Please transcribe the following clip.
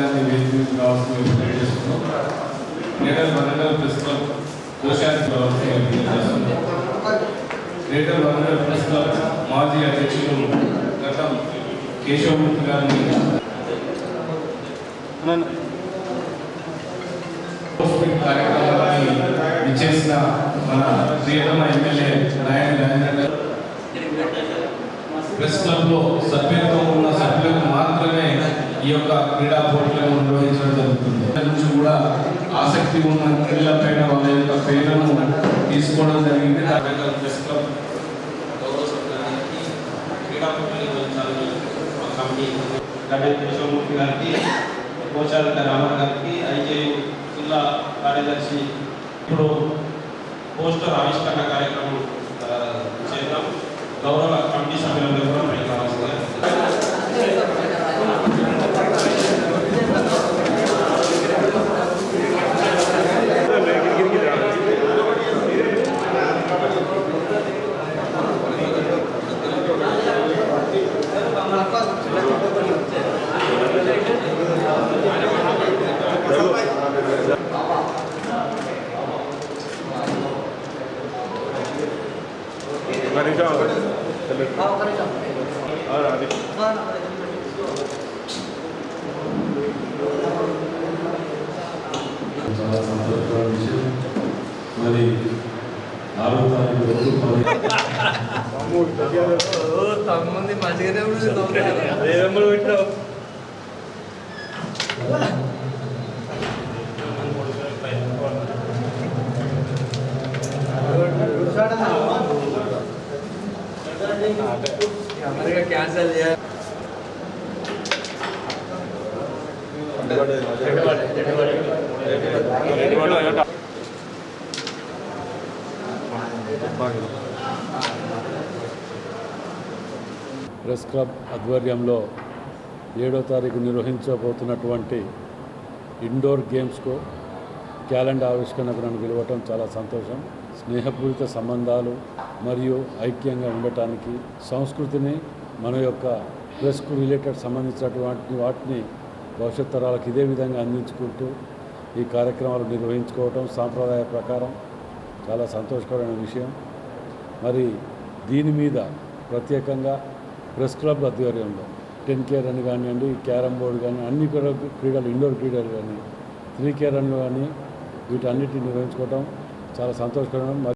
గారిని వేదిక కావాల్సిన తెలియజేస్తున్నాం గ్రేటర్ వరంగల్ ప్రెస్ క్లబ్ కోశానికి కావాల్సిన తెలియజేస్తున్నాం గ్రేటర్ వరంగల్ ప్రెస్ క్లబ్ మాజీ అధ్యక్షులు గతం కేశవమూర్తి గారిని కార్యక్రమాన్ని ఇచ్చేసిన మన ప్రియతమ ఎమ్మెల్యే నాయన రాజేంద్ర ప్రెస్ క్లబ్లో సభ్యులతో ఉన్న సభ్యులకు మాత్రమే ఈ యొక్క క్రీడా పోటీలను నిర్వహించడం జరుగుతుంది. నుంచి కూడా ఆసక్తి ఉన్న క్రీడల పైన వాళ్ళ యొక్క పేర్లను తీసుకోవడం జరిగింది. రాజేంద్ర ప్రెస్ క్లబ్ గౌరవ సభ్యులందరికీ క్రీడా పోటీలు నిర్వహించాలని మా కమిటీ గడ్డ కేశవమూర్తి గారికి కోశాధికారి రామన్ గారికి ఐజేయు జిల్లా కార్యదర్శి ఇప్పుడు పోస్టర్ ఆవిష్కరణ కార్యక్రమం ఆ, చేద్దాం గౌరవ కమిటీ సభ్యులందరూ కూడా పైకి రావాల్సిందిగా చాలా సంతోషకరమైన విషయం మరి ఆరో తారీఖు రోజు తమ్ముంది మంచిగానే క్యాన్సల్ చేయాలి ప్రెస్ క్లబ్ ఆధ్వర్యంలో ఏడో తారీఖు నిర్వహించబోతున్నటువంటి ఇండోర్ గేమ్స్కు క్యాలెండర్ ఆవిష్కరణకు నన్ను పిలవటం చాలా సంతోషం. స్నేహపూరిత సంబంధాలు మరియు ఐక్యంగా ఉండటానికి సంస్కృతిని మన యొక్క ప్రెస్కు రిలేటెడ్ సంబంధించినటువంటి వాటిని భవిష్యత్ తరాలకు ఇదే విధంగా అందించుకుంటూ ఈ కార్యక్రమాలు నిర్వహించుకోవటం సాంప్రదాయ ప్రకారం చాలా సంతోషకరమైన విషయం. మరి దీని మీద ప్రత్యేకంగా ప్రెస్ క్లబ్ ఆధ్వర్యంలో టెన్ కే రన్ కానివ్వండి క్యారమ్ బోర్డు కానీ అన్ని కూడా క్రీడలు ఇండోర్ క్రీడలు కానీ త్రీ కే రన్ కానీ వీటన్నిటిని నిర్వహించుకోవటం చాలా సంతోషకరం